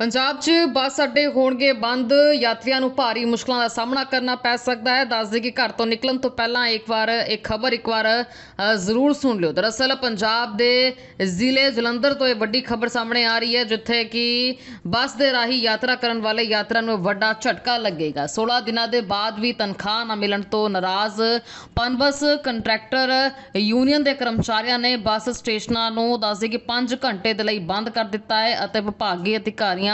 ਪੰਜਾਬ 'ਚ ਬੱਸ ਅੱਡੇ ਹੋਣਗੇ ਬੰਦ, ਯਾਤਰੀਆਂ ਨੂੰ ਭਾਰੀ ਮੁਸ਼ਕਲਾਂ ਦਾ ਸਾਹਮਣਾ ਕਰਨਾ ਪੈ ਸਕਦਾ ਹੈ। ਦੱਸਦੇ ਕਿ ਘਰ ਤੋਂ ਨਿਕਲਣ ਤੋਂ ਪਹਿਲਾਂ ਇੱਕ ਵਾਰ, ਇੱਕ ਖਬਰ ਇੱਕ ਵਾਰ ਜ਼ਰੂਰ ਸੁਣ ਲਿਓ। ਦਰਅਸਲ ਪੰਜਾਬ ਦੇ ਜ਼ਿਲ੍ਹੇ ਜਲੰਧਰ ਤੋਂ ਇਹ ਵੱਡੀ ਖਬਰ ਸਾਹਮਣੇ ਆ ਰਹੀ ਹੈ, ਜਿੱਥੇ ਕਿ ਬੱਸ ਦੇ ਰਾਹੀਂ ਯਾਤਰਾ ਕਰਨ ਵਾਲੇ ਯਾਤਰੀਆਂ ਨੂੰ ਵੱਡਾ ਝਟਕਾ ਲੱਗੇਗਾ। 16 ਦਿਨਾਂ ਦੇ ਬਾਅਦ ਵੀ ਤਨਖਾਹ ਨਾ ਮਿਲਣ ਤੋਂ ਨਾਰਾਜ਼ ਪਨਬਸ ਕੰਟਰੈਕਟਰ ਯੂਨੀਅਨ ਦੇ ਕਰਮਚਾਰੀਆਂ ਨੇ ਬੱਸ ਸਟੇਸ਼ਨਾਂ ਨੂੰ ਦੱਸਦੇ ਕਿ 5 ਘੰਟੇ ਦੇ ਲਈ ਬੰਦ ਕਰ ਦਿੱਤਾ ਹੈ ਅਤੇ ਵਿਭਾਗੀ ਅਧਿਕਾਰੀਆਂ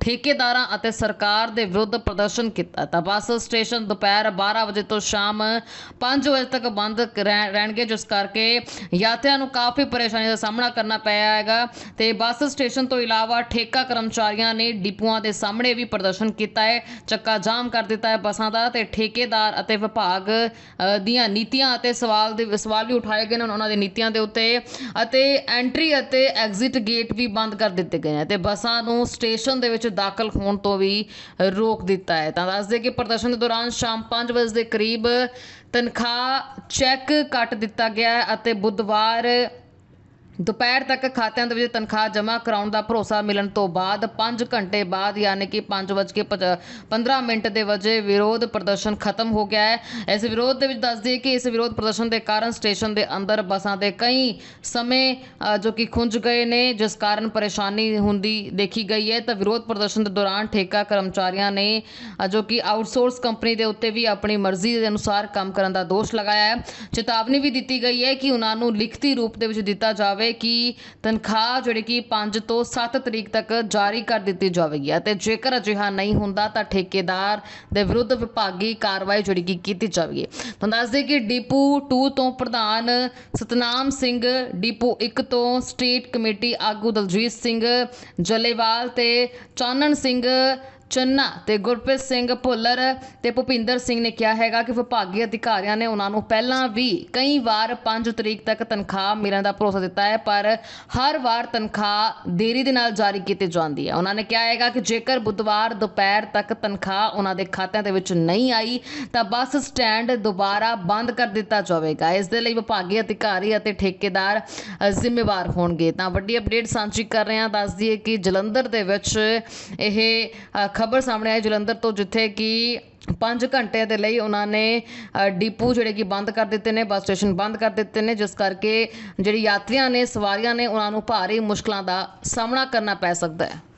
ਠੇਕੇਦਾਰਾਂ ਅਤੇ ਸਰਕਾਰ ਦੇ ਵਿਰੁੱਧ ਪ੍ਰਦਰਸ਼ਨ ਕੀਤਾ। ਤਾਂ ਬੱਸ ਸਟੇਸ਼ਨ ਦੁਪਹਿਰ 12 ਵਜੇ ਤੋਂ ਸ਼ਾਮ 5 ਵਜੇ ਤੱਕ ਬੰਦ ਰਹਿਣਗੇ, ਜਿਸ ਕਰਕੇ ਯਾਤਰੀਆਂ ਨੂੰ ਕਾਫੀ ਪਰੇਸ਼ਾਨੀ ਦਾ ਸਾਹਮਣਾ ਕਰਨਾ ਪਿਆ ਹੈਗਾ ਤੇ ਬੱਸ ਸਟੇਸ਼ਨ ਤੋਂ ਇਲਾਵਾ ਠੇਕਾ ਕਰਮਚਾਰੀਆਂ ਨੇ ਡਿਪੂਆਂ ਦੇ ਸਾਹਮਣੇ ਵੀ ਪ੍ਰਦਰਸ਼ਨ ਕੀਤਾ ਹੈ। ਚੱਕਾ ਜਾਮ ਕਰ ਦਿੱਤਾ ਹੈ ਬੱਸਾਂ ਦਾ ਤੇ ਠੇਕੇਦਾਰ ਅਤੇ ਵਿਭਾਗ ਦੀਆਂ ਨੀਤੀਆਂ ਅਤੇ ਸਵਾਲ ਦੇ, ਸਵਾਲ ਵੀ ਉਠਾਏ ਗਏ ਨੇ ਉਹਨਾਂ ਦੇ ਨੀਤੀਆਂ ਦੇ ਉੱਤੇ ਅਤੇ ਐਂਟਰੀ ਅਤੇ ਐਗਜ਼ਿਟ ਗੇਟ ਵੀ ਬੰਦ ਕਰ ਦਿੱਤੇ ਗਏ ਨੇ। ਤੇ ਬੱਸਾਂ ਨੂੰ ਸਟੇਸ਼ਨ ਦੇ ਵਿੱਚ ਦਾਖਲ ਹੋਣ ਤੋਂ ਵੀ ਰੋਕ ਦਿੱਤਾ ਹੈ। ਤਾਂ ਦੱਸਦੇ ਕਿ ਪ੍ਰਦਰਸ਼ਨ ਦੇ ਦੌਰਾਨ ਸ਼ਾਮ 5 ਵਜੇ ਦੇ ਕਰੀਬ ਤਨਖਾਹ ਚੈੱਕ ਕੱਟ ਦਿੱਤਾ ਗਿਆ ਅਤੇ ਬੁੱਧਵਾਰ ਦੁਪਹਿਰ ਤੱਕ ਖਾਤਿਆਂ ਦੇ ਵਿੱਚ ਤਨਖਾਹ ਜਮ੍ਹਾਂ ਕਰਾਉਣ ਦਾ ਭਰੋਸਾ ਮਿਲਣ ਤੋਂ ਬਾਅਦ 5 ਘੰਟੇ ਬਾਅਦ ਯਾਨੀ ਕਿ 5:15 ਮਿੰਟ ਦੇ ਵਜੇ ਵਿਰੋਧ ਪ੍ਰਦਰਸ਼ਨ ਖਤਮ ਹੋ ਗਿਆ ਹੈ। ਇਸ ਵਿਰੋਧ ਦੇ ਵਿੱਚ ਦੱਸਦੀ ਕਿ ਇਸ ਵਿਰੋਧ ਪ੍ਰਦਰਸ਼ਨ ਦੇ ਕਾਰਨ ਸਟੇਸ਼ਨ ਦੇ ਅੰਦਰ ਬੱਸਾਂ ਦੇ ਕਈ ਸਮੇਂ ਜੋ ਕਿ ਖੁੰਝ ਗਏ ਨੇ, ਜਿਸ ਕਾਰਨ ਪਰੇਸ਼ਾਨੀ ਹੁੰਦੀ ਦੇਖੀ ਗਈ ਹੈ। ਤਾਂ ਵਿਰੋਧ ਪ੍ਰਦਰਸ਼ਨ ਦੇ ਦੌਰਾਨ ਠੇਕਾ ਕਰਮਚਾਰੀਆਂ ਨੇ ਜੋ ਕਿ ਆਊਟਸੋਰਸ ਕੰਪਨੀ ਦੇ ਉੱਤੇ ਵੀ ਆਪਣੀ ਮਰਜ਼ੀ ਦੇ ਅਨੁਸਾਰ ਕੰਮ ਕਰਨ ਦਾ ਦੋਸ਼ ਲਗਾਇਆ ਹੈ। ਚੇਤਾਵਨੀ ਵੀ ਦਿੱਤੀ ਗਈ ਹੈ ਕਿ ਉਹਨਾਂ ਨੂੰ ਲਿਖਤੀ ਰੂਪ ਦੇ ਵਿੱਚ ਦਿੱਤਾ ਜਾਵੇ ਕਿ ਤਨਖਾਹ ਜਿਹੜੀ ਕਿ 5 ਤੋਂ 7 ਤਰੀਕ ਤੱਕ ਜਾਰੀ ਕਰ ਦਿੱਤੀ ਜਾਵੇਗੀ ਅਤੇ ਜੇਕਰ ਅਜਿਹਾ ਨਹੀਂ ਹੁੰਦਾ ਤਾਂ ਠੇਕੇਦਾਰ ਦੇ ਵਿਰੁੱਧ ਵਿਭਾਗੀ ਕਾਰਵਾਈ ਜਿਹੜੀ ਕਿ ਕੀਤੀ ਜਾਵੇਗੀ। ਤੁਹਾਨੂੰ ਦੱਸ ਦਈਏ ਕਿ ਡੀਪੂ 2 ਤੋਂ ਪ੍ਰਧਾਨ ਸਤਨਾਮ ਸਿੰਘ, ਡੀਪੂ 1 ਤੋਂ ਸਟੇਟ ਕਮੇਟੀ ਆਗੂ ਦਲਜੀਤ ਸਿੰਘ ਜਲੇਵਾਲ ਤੇ ਚਾਨਣ ਸਿੰਘ ਚੰਨਾ ਤੇ ਗੁਰਪ੍ਰੀਤ ਸਿੰਘ ਭੁੱਲਰ ਤੇ ਭੁਪਿੰਦਰ ਸਿੰਘ ਨੇ ਕਿਹਾ ਹੈਗਾ ਕਿ ਵਿਭਾਗੀ ਅਧਿਕਾਰੀਆਂ ਨੇ ਉਹਨਾਂ ਨੂੰ ਪਹਿਲਾਂ ਵੀ ਕਈ ਵਾਰ 5 ਤਰੀਕ ਤੱਕ ਤਨਖਾਹ ਮਿਲਣ ਦਾ ਭਰੋਸਾ ਦਿੱਤਾ ਹੈ, ਪਰ ਹਰ ਵਾਰ ਤਨਖਾਹ ਦੇਰੀ ਦੇ ਨਾਲ ਜਾਰੀ ਕੀਤੀ ਜਾਂਦੀ ਹੈ। ਉਹਨਾਂ ਨੇ ਕਿਹਾ ਹੈਗਾ ਕਿ ਜੇਕਰ ਬੁੱਧਵਾਰ ਦੁਪਹਿਰ ਤੱਕ ਤਨਖਾਹ ਉਹਨਾਂ ਦੇ ਖਾਤਿਆਂ ਦੇ ਵਿੱਚ ਨਹੀਂ ਆਈ, ਤਾਂ ਬੱਸ ਸਟੈਂਡ ਦੁਬਾਰਾ ਬੰਦ ਕਰ ਦਿੱਤਾ ਜਾਵੇਗਾ। ਇਸ ਦੇ ਲਈ ਵਿਭਾਗੀ ਅਧਿਕਾਰੀ ਅਤੇ ਠੇਕੇਦਾਰ ਜ਼ਿੰਮੇਵਾਰ ਹੋਣਗੇ। ਤਾਂ ਵੱਡੀ ਅਪਡੇਟ ਸਾਂਝੀ ਕਰ ਰਹੇ ਹਾਂ। ਦੱਸ ਦਈਏ ਕਿ ਜਲੰਧਰ ਦੇ ਵਿੱਚ ਇਹ ਖਬਰ ਸਾਹਮਣੇ ਆਈ ਜਲੰਧਰ ਤੋਂ ਜਿੱਥੇ ਕਿ 5 ਘੰਟੇ ਦੇ ਲਈ ਉਹਨਾਂ ਨੇ ਅ, ਡਿਪੂ ਜਿਹੜੇ ਕਿ ਬੰਦ ਕਰ ਦਿੱਤੇ ਨੇ ਬੱਸ ਸਟੇਸ਼ਨ ਬੰਦ ਕਰ ਦਿੱਤੇ ਨੇ ਜਿਸ ਕਰਕੇ ਜਿਹੜੀ ਯਾਤਰੀਆਂ ਨੇ ਸਵਾਰੀਆਂ ਨੇ ਉਹਨਾਂ ਨੂੰ ਭਾਰੀ ਮੁਸ਼ਕਲਾਂ ਦਾ ਸਾਹਮਣਾ ਕਰਨਾ ਪੈ ਸਕਦਾ ਹੈ।